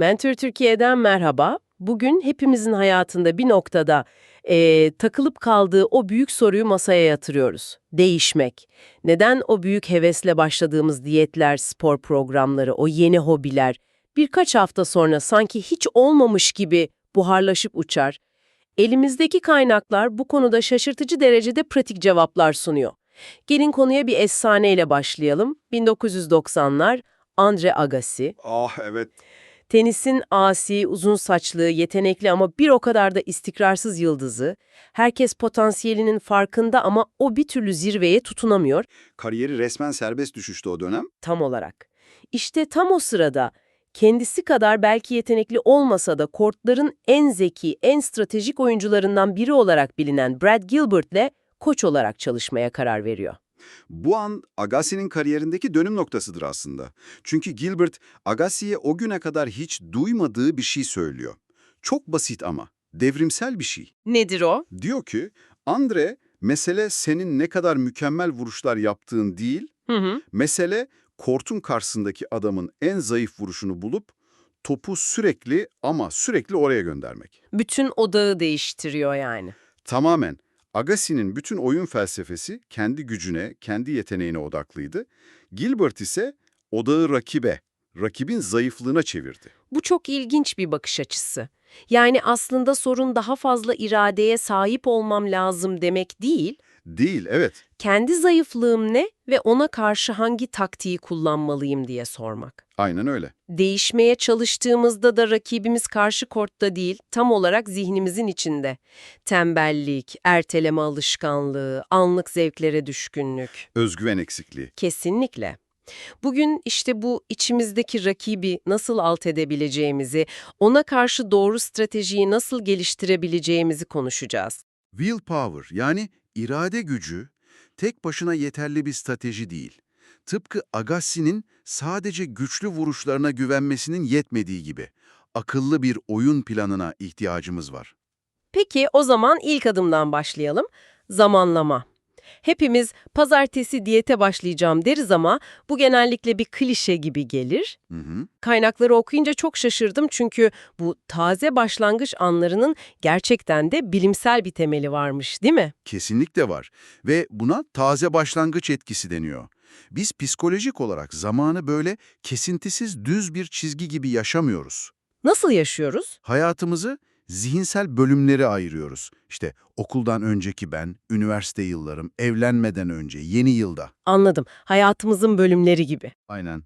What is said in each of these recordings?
Mentor Türkiye'den merhaba. Bugün hepimizin hayatında bir noktada eee, takılıp kaldığı o büyük soruyu masaya yatırıyoruz. Değişmek. Neden o büyük hevesle başladığımız diyetler, spor programları, o yeni hobiler birkaç hafta sonra sanki hiç olmamış gibi buharlaşıp uçar? Elimizdeki kaynaklar bu konuda şaşırtıcı derecede pratik cevaplar sunuyor. Gelin konuya bir efsaneyle başlayalım. 1990'lar Andre Agassi. Ah evet. Tenisin asi, uzun saçlı, yetenekli ama bir o kadar da istikrarsız yıldızı. Herkes potansiyelinin farkında ama o bir türlü zirveye tutunamıyor Kariyeri resmen serbest düşüştü o dönem. tam olarak. İşte tam o sırada kendisi kadar belki yetenekli olmasa da kortların en zeki, en stratejik oyuncularından biri olarak bilinen Brad Gilbert'le koç olarak çalışmaya karar veriyor. Bu an Agassi'nin kariyerindeki dönüm noktasıdır aslında. Çünkü Gilbert, Agassi'ye o güne kadar hiç duymadığı bir şey söylüyor. Çok basit ama, devrimsel bir şey. Nedir o? Diyor ki, Andre, mesele senin ne kadar mükemmel vuruşlar yaptığın değil, Hı hı. mesele kortun karşısındaki adamın en zayıf vuruşunu bulup topu sürekli ama sürekli oraya göndermek. Bütün odağı değiştiriyor yani. Tamamen. Agassi'nin bütün oyun felsefesi kendi gücüne, kendi yeteneğine odaklıydı. Gilbert ise odağı rakibe, rakibin zayıflığına çevirdi. Bu çok ilginç bir bakış açısı. Yani aslında sorun daha fazla iradeye sahip olmam lazım demek değil, Değil, evet. kendi zayıflığım ne ve ona karşı hangi taktiği kullanmalıyım diye sormak. Aynen öyle. Değişmeye çalıştığımızda da rakibimiz karşı kortta değil, tam olarak zihnimizin içinde. Tembellik, erteleme alışkanlığı, anlık zevklere düşkünlük. Özgüven eksikliği. Kesinlikle. Bugün işte bu içimizdeki rakibi nasıl alt edebileceğimizi, ona karşı doğru stratejiyi nasıl geliştirebileceğimizi konuşacağız. Willpower yani irade gücü tek başına yeterli bir strateji değil. Tıpkı Agassi'nin sadece güçlü vuruşlarına güvenmesinin yetmediği gibi akıllı bir oyun planına ihtiyacımız var. Peki o zaman ilk adımdan başlayalım. Zamanlama. Hepimiz pazartesi diyete başlayacağım deriz ama bu genellikle bir klişe gibi gelir. Hı hı. Kaynakları okuyunca çok şaşırdım çünkü bu taze başlangıç anlarının gerçekten de bilimsel bir temeli varmış değil mi? Kesinlikle var ve buna taze başlangıç etkisi deniyor. Biz psikolojik olarak zamanı böyle kesintisiz düz bir çizgi gibi yaşamıyoruz. Nasıl yaşıyoruz? Hayatımızı zihinsel bölümlere ayırıyoruz. İşte okuldan önceki ben, üniversite yıllarım, evlenmeden önce, yeni yılda. Anladım. Hayatımızın bölümleri gibi. Aynen.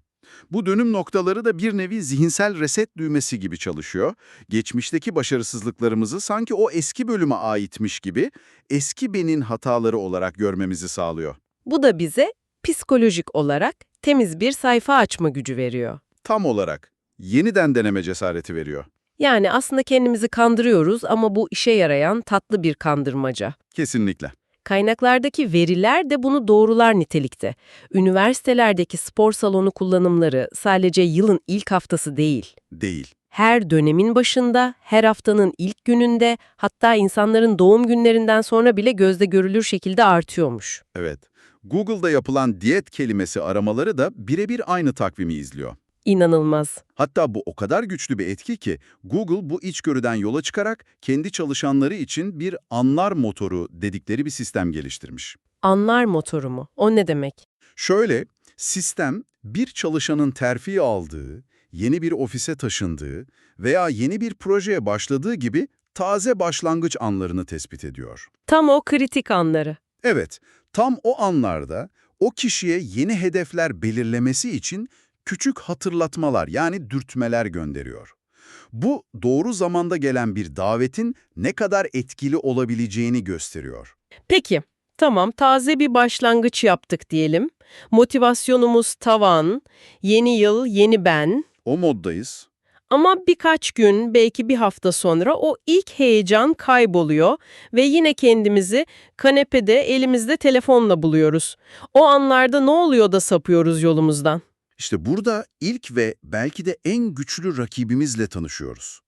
Bu dönüm noktaları da bir nevi zihinsel reset düğmesi gibi çalışıyor. Geçmişteki başarısızlıklarımızı sanki o eski bölüme aitmiş gibi eski benin hataları olarak görmemizi sağlıyor. Bu da bize psikolojik olarak temiz bir sayfa açma gücü veriyor. Tam olarak yeniden deneme cesareti veriyor. Yani aslında kendimizi kandırıyoruz ama bu işe yarayan tatlı bir kandırmaca. Kesinlikle. Kaynaklardaki veriler de bunu doğrular nitelikte. Üniversitelerdeki spor salonu kullanımları sadece yılın ilk haftası değil. Değil. Her dönemin başında, her haftanın ilk gününde, hatta insanların doğum günlerinden sonra bile gözde görülür şekilde artıyormuş. Evet. Google'da yapılan diyet kelimesi aramaları da birebir aynı takvimi izliyor. İnanılmaz. Hatta bu o kadar güçlü bir etki ki Google bu içgörüden yola çıkarak kendi çalışanları için bir anlar motoru dedikleri bir sistem geliştirmiş. Anlar motoru mu? O ne demek? Şöyle, sistem bir çalışanın terfi aldığı, yeni bir ofise taşındığı veya yeni bir projeye başladığı gibi taze başlangıç anlarını tespit ediyor. Tam o kritik anları. Evet, tam o anlarda o kişiye yeni hedefler belirlemesi için küçük hatırlatmalar yani dürtmeler gönderiyor. Bu doğru zamanda gelen bir davetin ne kadar etkili olabileceğini gösteriyor. Peki, tamam taze bir başlangıç yaptık diyelim. Motivasyonumuz tavan, yeni yıl, yeni ben. O moddayız. Ama birkaç gün, belki bir hafta sonra o ilk heyecan kayboluyor ve yine kendimizi kanepede elimizde telefonla buluyoruz. O anlarda ne oluyor da sapıyoruz yolumuzdan? İşte burada ilk ve belki de en güçlü rakibimizle tanışıyoruz.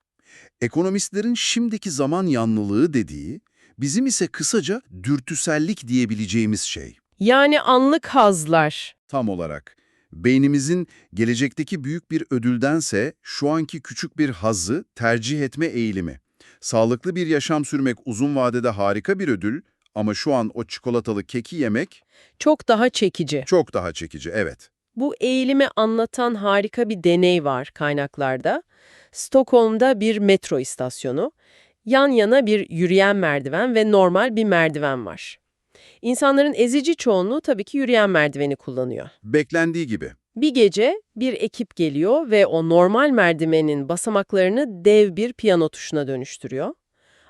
Ekonomistlerin şimdiki zaman yanlılığı dediği, bizim ise kısaca dürtüsellik diyebileceğimiz şey. Yani anlık hazlar. Tam olarak beynimizin gelecekteki büyük bir ödüldense şu anki küçük bir hazzı tercih etme eğilimi. Sağlıklı bir yaşam sürmek uzun vadede harika bir ödül ama şu an o çikolatalı keki yemek Çok daha çekici. çok daha çekici, evet. Bu eğilimi anlatan harika bir deney var kaynaklarda. Stockholm'da bir metro istasyonu. Yan yana bir yürüyen merdiven ve normal bir merdiven var. İnsanların ezici çoğunluğu tabii ki yürüyen merdiveni kullanıyor. Beklendiği gibi. Bir gece bir ekip geliyor ve o normal merdivenin basamaklarını dev bir piyano tuşuna dönüştürüyor.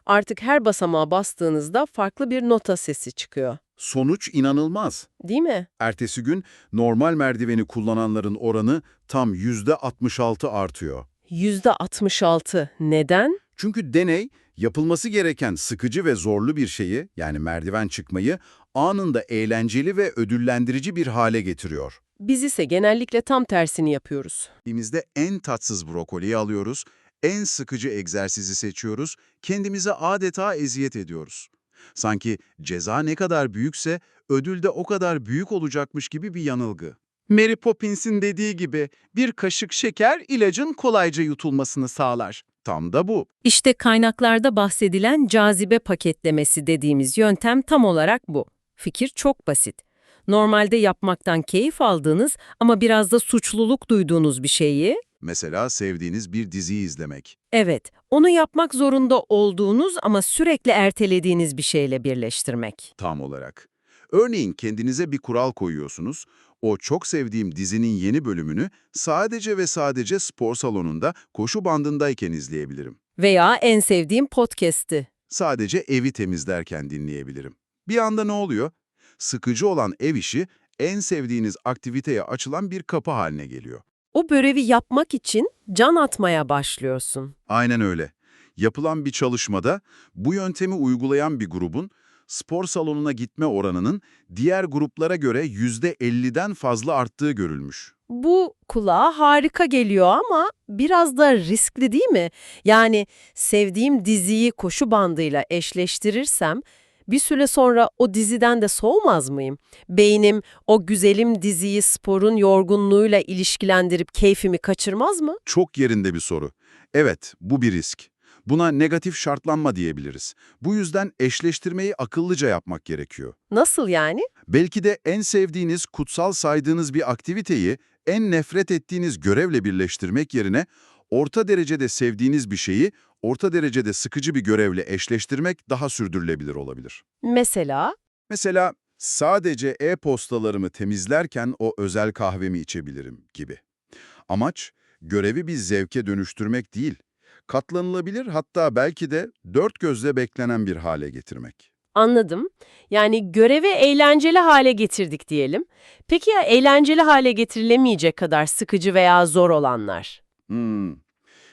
Artık her basamağa bastığınızda farklı bir nota sesi çıkıyor. Sonuç inanılmaz. Değil mi? Ertesi gün normal merdiveni kullananların oranı tam %66 artıyor. %66. Neden? Çünkü deney yapılması gereken sıkıcı ve zorlu bir şeyi yani merdiven çıkmayı anında eğlenceli ve ödüllendirici bir hale getiriyor. Biz ise genellikle tam tersini yapıyoruz. Elimizde en tatsız brokoliyi alıyoruz, en sıkıcı egzersizi seçiyoruz, kendimize adeta eziyet ediyoruz. Sanki ceza ne kadar büyükse ödül de o kadar büyük olacakmış gibi bir yanılgı. Mary Poppins'in dediği gibi bir kaşık şeker ilacın kolayca yutulmasını sağlar. Tam da bu. İşte kaynaklarda bahsedilen cazibe paketlemesi dediğimiz yöntem tam olarak bu. Fikir çok basit. Normalde yapmaktan keyif aldığınız ama biraz da suçluluk duyduğunuz bir şeyi, Mesela sevdiğiniz bir diziyi izlemek. evet, onu yapmak zorunda olduğunuz ama sürekli ertelediğiniz bir şeyle birleştirmek. Tam olarak. Örneğin kendinize bir kural koyuyorsunuz. O çok sevdiğim dizinin yeni bölümünü sadece ve sadece spor salonunda koşu bandındayken izleyebilirim. Veya en sevdiğim podcast'i. Sadece evi temizlerken dinleyebilirim. Bir anda ne oluyor? Sıkıcı olan ev işi en sevdiğiniz aktiviteye açılan bir kapı haline geliyor. O görevi yapmak için can atmaya başlıyorsun. Aynen öyle. Yapılan bir çalışmada bu yöntemi uygulayan bir grubun spor salonuna gitme oranının diğer gruplara göre %50'den fazla arttığı görülmüş. Bu kulağa harika geliyor ama biraz da riskli değil mi? Yani sevdiğim diziyi koşu bandıyla eşleştirirsem bir süre sonra o diziden de soğumaz mıyım? Beynim o güzelim diziyi sporun yorgunluğuyla ilişkilendirip keyfimi kaçırmaz mı? Çok yerinde bir soru. Evet, bu bir risk. Buna negatif şartlanma diyebiliriz. Bu yüzden eşleştirmeyi akıllıca yapmak gerekiyor. Nasıl yani? Belki de en sevdiğiniz, kutsal saydığınız bir aktiviteyi en nefret ettiğiniz görevle birleştirmek yerine orta derecede sevdiğiniz bir şeyi orta derecede sıkıcı bir görevle eşleştirmek daha sürdürülebilir olabilir. Mesela Mesela sadece e-postalarımı temizlerken o özel kahvemi içebilirim gibi. Amaç görevi bir zevke dönüştürmek değil, katlanılabilir hatta belki de dört gözle beklenen bir hale getirmek. anladım. Yani görevi eğlenceli hale getirdik diyelim. Peki ya eğlenceli hale getirilemeyecek kadar sıkıcı veya zor olanlar? Hmm.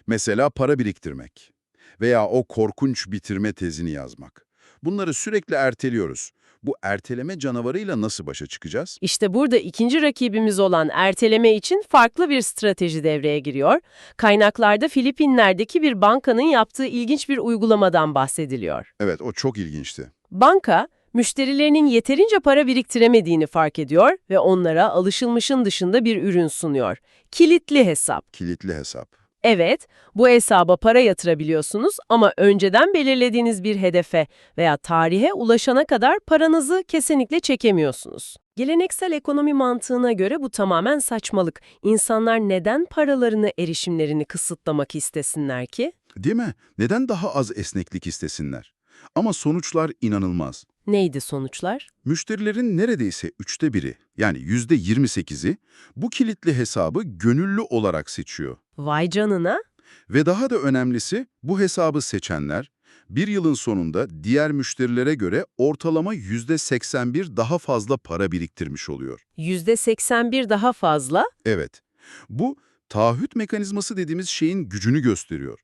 Mesela para biriktirmek veya o korkunç bitirme tezini yazmak. Bunları sürekli erteliyoruz. Bu erteleme canavarıyla nasıl başa çıkacağız? İşte burada ikinci rakibimiz olan erteleme için farklı bir strateji devreye giriyor. Kaynaklarda Filipinler'deki bir bankanın yaptığı ilginç bir uygulamadan bahsediliyor. Evet, o çok ilginçti. Banka, müşterilerinin yeterince para biriktiremediğini fark ediyor ve onlara alışılmışın dışında bir ürün sunuyor. Kilitli hesap. Kilitli hesap. Evet, bu hesaba para yatırabiliyorsunuz ama önceden belirlediğiniz bir hedefe veya tarihe ulaşana kadar paranızı kesinlikle çekemiyorsunuz. Geleneksel ekonomi mantığına göre bu tamamen saçmalık. İnsanlar neden paralarını, erişimlerini kısıtlamak istesinler ki? Değil mi? Neden daha az esneklik istesinler? Ama sonuçlar inanılmaz. Neydi sonuçlar? Müşterilerin neredeyse üçte biri, yani yüzde 28'i bu kilitli hesabı gönüllü olarak seçiyor. Vay canına. Ve daha da önemlisi bu hesabı seçenler, bir yılın sonunda diğer müşterilere göre ortalama yüzde 81 daha fazla para biriktirmiş oluyor. %81 daha fazla. Evet, bu taahhüt mekanizması dediğimiz şeyin gücünü gösteriyor.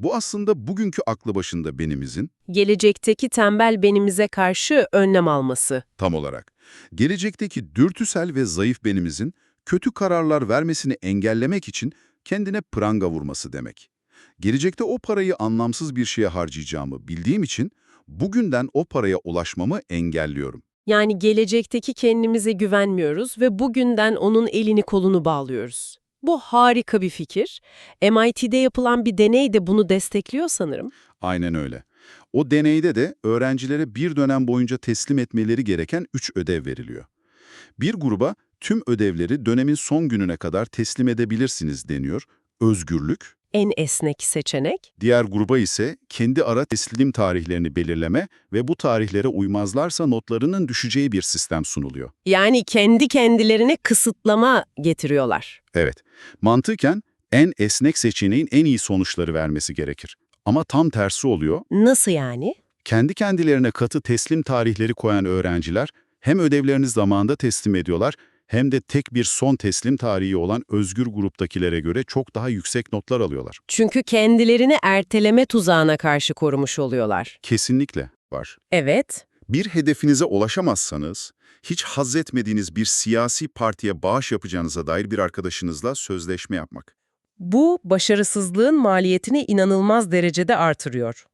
Bu aslında bugünkü aklı başında benimizin, Gelecekteki tembel benimize karşı önlem alması. Tam olarak. Gelecekteki dürtüsel ve zayıf benimizin kötü kararlar vermesini engellemek için kendine pranga vurması demek. Gelecekte o parayı anlamsız bir şeye harcayacağımı bildiğim için bugünden o paraya ulaşmamı engelliyorum. Yani gelecekteki kendimize güvenmiyoruz ve bugünden onun elini kolunu bağlıyoruz. Bu harika bir fikir. MIT'de yapılan bir deney de bunu destekliyor sanırım. Aynen öyle. O deneyde de öğrencilere bir dönem boyunca teslim etmeleri gereken 3 ödev veriliyor. Bir gruba tüm ödevleri dönemin son gününe kadar teslim edebilirsiniz deniyor. Özgürlük. En esnek seçenek. Diğer gruba ise kendi ara teslim tarihlerini belirleme ve bu tarihlere uymazlarsa notlarının düşeceği bir sistem sunuluyor. Yani kendi kendilerine kısıtlama getiriyorlar. Evet, mantıken en esnek seçeneğin en iyi sonuçları vermesi gerekir. Ama tam tersi oluyor. Nasıl yani? Kendi kendilerine katı teslim tarihleri koyan öğrenciler hem ödevlerini zamanında teslim ediyorlar hem de tek bir son teslim tarihi olan özgür gruptakilere göre çok daha yüksek notlar alıyorlar. Çünkü kendilerini erteleme tuzağına karşı korumuş oluyorlar. Kesinlikle var. Evet. Bir hedefinize ulaşamazsanız, hiç haz etmediğiniz bir siyasi partiye bağış yapacağınıza dair bir arkadaşınızla sözleşme yapmak. Bu başarısızlığın maliyetini inanılmaz derecede artırıyor.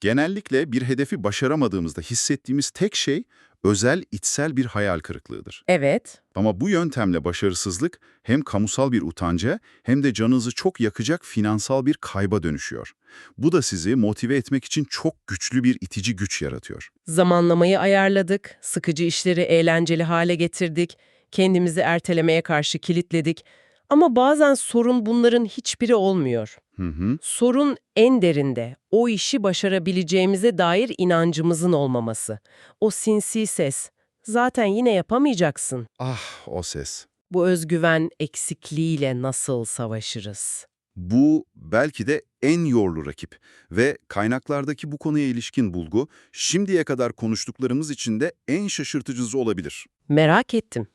Genellikle bir hedefi başaramadığımızda hissettiğimiz tek şey özel, içsel bir hayal kırıklığıdır. Evet. Ama bu yöntemle başarısızlık hem kamusal bir utanca hem de canınızı çok yakacak finansal bir kayba dönüşüyor. Bu da sizi motive etmek için çok güçlü bir itici güç yaratıyor. Zamanlamayı ayarladık, sıkıcı işleri eğlenceli hale getirdik, kendimizi ertelemeye karşı kilitledik. Ama bazen sorun bunların hiçbiri olmuyor. Hı hı. Sorun en derinde, o işi başarabileceğimize dair inancımızın olmaması. O sinsi ses, zaten yine yapamayacaksın. Ah o ses. Bu özgüven eksikliğiyle nasıl savaşırız? Bu belki de en yorlu rakip ve kaynaklardaki bu konuya ilişkin bulgu şimdiye kadar konuştuklarımız içinde en şaşırtıcısı olabilir. Merak ettim.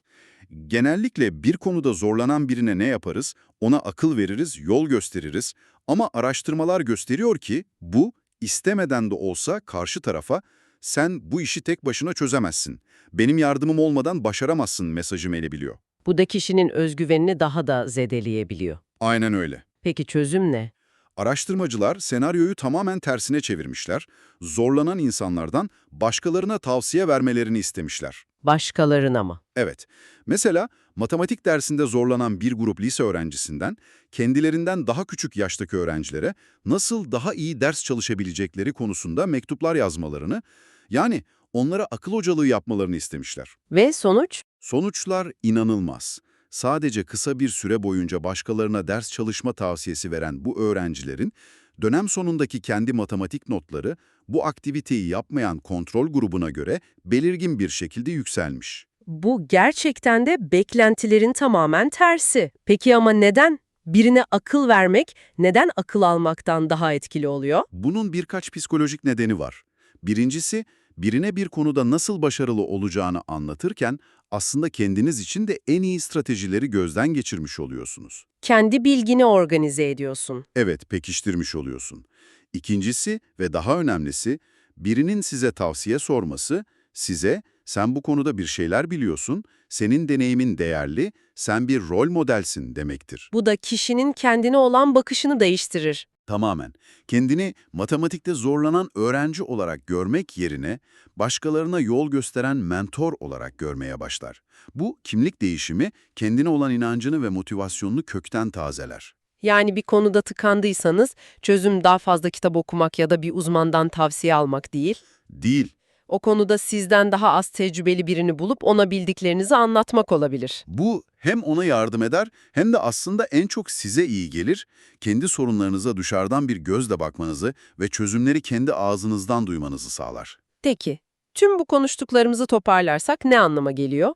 Genellikle bir konuda zorlanan birine ne yaparız? Ona akıl veririz, yol gösteririz. Ama araştırmalar gösteriyor ki bu istemeden de olsa karşı tarafa sen bu işi tek başına çözemezsin. Benim yardımım olmadan başaramazsın mesajı verebiliyor. Bu da kişinin özgüvenini daha da zedeleyebiliyor. Aynen öyle. Peki çözüm ne? Araştırmacılar senaryoyu tamamen tersine çevirmişler. Zorlanan insanlardan başkalarına tavsiye vermelerini istemişler. Başkalarına mı? Evet, mesela matematik dersinde zorlanan bir grup lise öğrencisinden, kendilerinden daha küçük yaştaki öğrencilere nasıl daha iyi ders çalışabilecekleri konusunda mektuplar yazmalarını, yani onlara akıl hocalığı yapmalarını istemişler. Ve sonuç? Sonuçlar inanılmaz. Sadece kısa bir süre boyunca başkalarına ders çalışma tavsiyesi veren bu öğrencilerin, dönem sonundaki kendi matematik notları bu aktiviteyi yapmayan kontrol grubuna göre belirgin bir şekilde yükselmiş. Bu gerçekten de beklentilerin tamamen tersi. Peki ama neden? Birine akıl vermek neden akıl almaktan daha etkili oluyor? Bunun birkaç psikolojik nedeni var. Birincisi, birine bir konuda nasıl başarılı olacağını anlatırken aslında kendiniz için de en iyi stratejileri gözden geçirmiş oluyorsunuz. Kendi bilgini organize ediyorsun. Evet, pekiştirmiş oluyorsun. İkincisi ve daha önemlisi, birinin size tavsiye sorması, size sen bu konuda bir şeyler biliyorsun, senin deneyimin değerli, sen bir rol modelsin demektir. Bu da kişinin kendine olan bakışını değiştirir. Tamamen. Kendini matematikte zorlanan öğrenci olarak görmek yerine başkalarına yol gösteren mentor olarak görmeye başlar. Bu kimlik değişimi kendine olan inancını ve motivasyonunu kökten tazeler. Yani bir konuda tıkandıysanız çözüm daha fazla kitap okumak ya da bir uzmandan tavsiye almak değil. Değil. O konuda sizden daha az tecrübeli birini bulup ona bildiklerinizi anlatmak olabilir. Bu hem ona yardım eder hem de aslında en çok size iyi gelir, kendi sorunlarınıza dışarıdan bir gözle bakmanızı ve çözümleri kendi ağzınızdan duymanızı sağlar. Peki, tüm bu konuştuklarımızı toparlarsak ne anlama geliyor?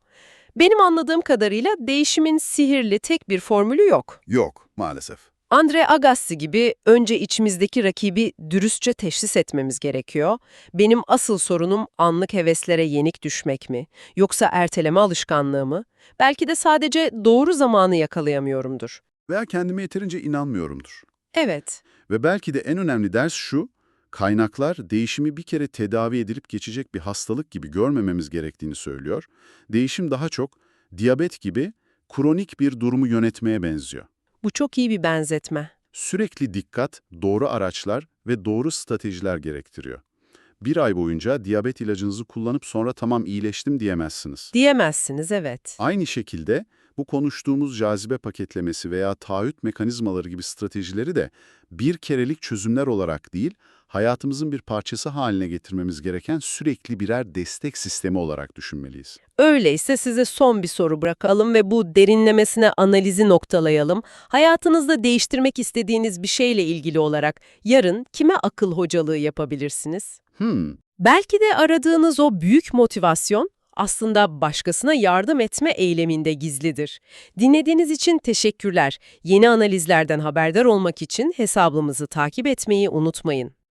Benim anladığım kadarıyla değişimin sihirli tek bir formülü yok. Yok, maalesef. Andre Agassi gibi önce içimizdeki rakibi dürüstçe teşhis etmemiz gerekiyor. Benim asıl sorunum anlık heveslere yenik düşmek mi? Yoksa erteleme alışkanlığı mı? Belki de sadece doğru zamanı yakalayamıyorumdur. Veya kendime yeterince inanmıyorumdur. Evet, Ve belki de en önemli ders şu, kaynaklar değişimi bir kere tedavi edilip geçecek bir hastalık gibi görmememiz gerektiğini söylüyor. Değişim daha çok diyabet gibi kronik bir durumu yönetmeye benziyor. Bu çok iyi bir benzetme. Sürekli dikkat, doğru araçlar ve doğru stratejiler gerektiriyor. Bir ay boyunca diyabet ilacınızı kullanıp sonra tamam iyileştim diyemezsiniz. Diyemezsiniz, evet. Aynı şekilde bu konuştuğumuz cazibe paketlemesi veya taahhüt mekanizmaları gibi stratejileri de bir kerelik çözümler olarak değil, hayatımızın bir parçası haline getirmemiz gereken sürekli birer destek sistemi olarak düşünmeliyiz. Öyleyse size son bir soru bırakalım ve bu derinlemesine analizi noktalayalım. Hayatınızda değiştirmek istediğiniz bir şeyle ilgili olarak yarın kime akıl hocalığı yapabilirsiniz? Hmm, Belki de aradığınız o büyük motivasyon aslında başkasına yardım etme eyleminde gizlidir. Dinlediğiniz için teşekkürler. Yeni analizlerden haberdar olmak için hesabımızı takip etmeyi unutmayın.